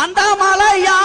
அந்த மலையா